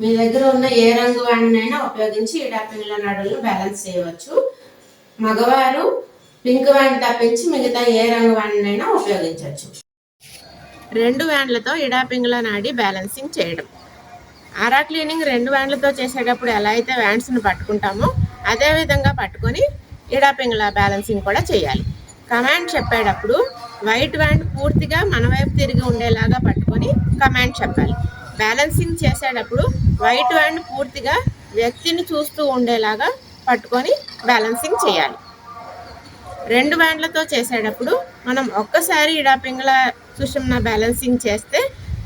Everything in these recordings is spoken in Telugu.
మీ దగ్గర ఉన్న ఏ రంగు వాడినైనా ఉపయోగించి ఇడాపింగ్ల నడులను బ్యాలెన్స్ చేయవచ్చు. మగవారు పింక్ వ్యాండ్ తప్పించి మిగతా ఏ రంగు వాడినైనా ఉపయోగించవచ్చు. రెండు వ్యాండ్లతో ఇడాపింగ్ల నాడి బ్యాలెన్సింగ్ చేయడం. ఆరా క్లీనింగ్ రెండు వ్యాండ్లతో చేసేటప్పుడు ఎలా అయితే వ్యాండ్స్ని పట్టుకుంటామో అదేవిధంగా పట్టుకొని ఇడాపింగ్ల బ్యాలెన్సింగ్ కూడా చేయాలి. కమాండ్ చెప్పేటప్పుడు వైట్ వ్యాండ్ పూర్తిగా మన వైపు తిరిగి ఉండేలాగా పట్టుకొని కమాండ్ చెప్పాలి. బ్యాలెన్సింగ్ చేసేటప్పుడు వైట్ వ్యాండ్ పూర్తిగా వ్యక్తిని చూస్తూ ఉండేలాగా పట్టుకొని బ్యాలెన్సింగ్ చేయాలి. రెండు బ్యాండ్లతో చేసేటప్పుడు మనం ఒక్కసారి ఇడాపింగ్ల సుషుమ్న బ్యాలెన్సింగ్ చేస్తే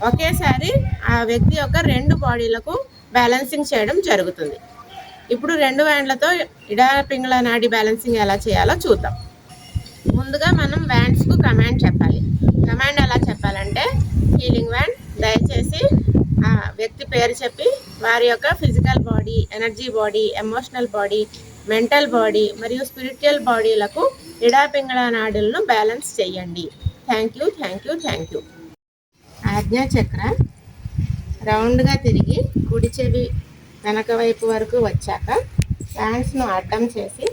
ఒకేసారి ఆ వ్యక్తి యొక్క రెండు బాడీలకు బ్యాలెన్సింగ్ చేయడం జరుగుతుంది. ఇప్పుడు రెండు బ్యాండ్లతో ఇడాపింగ్ల నాడి బ్యాలెన్సింగ్ ఎలా చేయాలో చూద్దాం. ముందుగా మనం వ్యాండ్స్కు కమాండ్ చెప్పాలి కమాండ్ ఎలా చెప్పాలంటే హీలింగ్ వ్యాండ్ దయచేసి ఆ వ్యక్తి పేరు చెప్పి వారి యొక్క physical body energy body emotional body mental body మరియు స్పిరిచువల్ బాడీలకు ఇడాపింగళ నాడులను బ్యాలెన్స్ చేయండి. Thank you thank you thank you. ఆజ్ఞా చక్ర రౌండ్గా తిరిగి కుడి చెవి వెనక వైపు వరకు వచ్చాక హ్యాండ్స్ను అడ్డం చేసి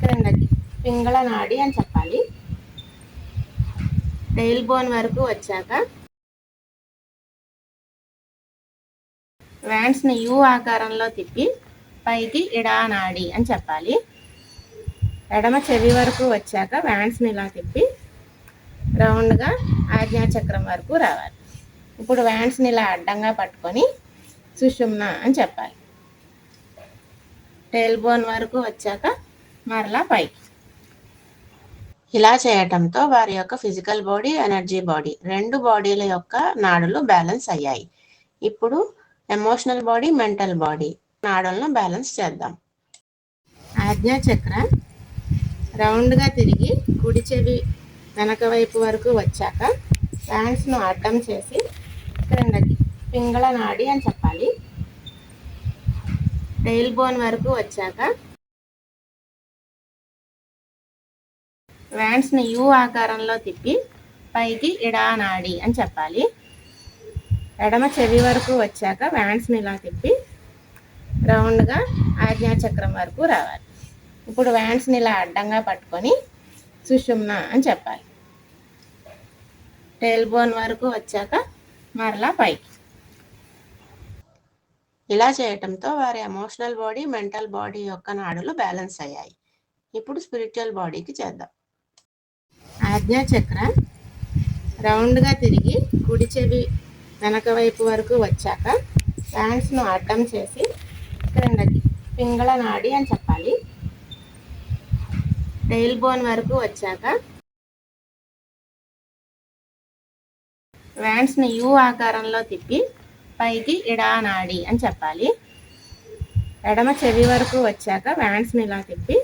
క్రిందకి పింగళ నాడి అని చెప్పాలి. టైల్ బోన్ వరకు వచ్చాక వ్యాండ్స్ని యూ ఆకారంలో తిప్పి పైకి ఇడా నాడి అని చెప్పాలి. ఎడమ చెవి వరకు వచ్చాక వ్యాండ్స్ని ఇలా తిప్పి రౌండ్గా ఆజ్ఞాచక్రం వరకు రావాలి. ఇప్పుడు వ్యాండ్స్ని ఇలా అడ్డంగా పట్టుకొని సుషుమ్న అని చెప్పాలి. టైల్ బోన్ వరకు వచ్చాక మరలా పైకి. ఇలా చేయటంతో వారి యొక్క ఫిజికల్ బాడీ ఎనర్జీ బాడీ రెండు బాడీల యొక్క నాడులు బ్యాలెన్స్ అయ్యాయి. ఇప్పుడు ఎమోషనల్ బాడీ మెంటల్ బాడీ నాడలను బ్యాలెన్స్ చేద్దాం. ఆజ్ఞా చక్ర. రౌండ్గా తిరిగి కుడి చెవి వెనక వైపు వరకు వచ్చాక హ్యాండ్స్ను అడ్డం చేసి క్రిందకి పింగళ నాడి అని చెప్పాలి. టైల్ బోన్ వరకు వచ్చాక వ్యాండ్స్ని యూ ఆకారంలో తిప్పి పైకి ఇడా నాడి అని చెప్పాలి. ఎడమ చెవి వరకు వచ్చాక వ్యాండ్స్ని ఇలా తిప్పి రౌండ్గా ఆజ్ఞాచక్రం వరకు రావాలి. ఇప్పుడు వ్యాండ్స్ని ఇలా అడ్డంగా పట్టుకొని సుషుమ్న అని చెప్పాలి. టేల్ బోన్ వరకు వచ్చాక మరలా పైకి. ఇలా చేయటంతో వారి ఎమోషనల్ బాడీ మెంటల్ బాడీ యొక్క నాడులు బ్యాలెన్స్ అయ్యాయి. ఇప్పుడు స్పిరిచువల్ బాడీకి చేద్దాం. ఆజ్ఞాచక్ర రౌండ్గా తిరిగి కుడి చెవి వెనక వైపు వరకు వచ్చాక హ్యాండ్స్ను అడ్డం చేసి క్రిందకి పింగళ నాడి అని చెప్పాలి. టైల్ బోన్ వరకు వచ్చాక వ్యాండ్స్ని యూ ఆకారంలో తిప్పి పైకి ఇడా నాడి అని చెప్పాలి. ఎడమ చెవి వరకు వచ్చాక వ్యాండ్స్ని ఇలా తిప్పి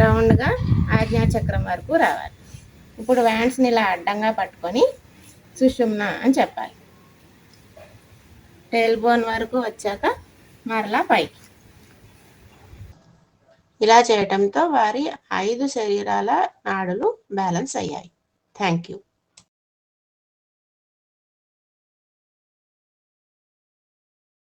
రౌండ్గా ఆజ్ఞాచక్రం వరకు రావాలి. ఇప్పుడు వ్యాండ్స్ని ఇలా అడ్డంగా పట్టుకొని సుషుమ్న అని చెప్పాలి. టైల్ బోన్ వరకు వచ్చాక మరలా పైకి. ఇలా చేయటంతో వారి ఐదు శరీరాల నాడులు బ్యాలెన్స్ అయ్యాయి. Thank you.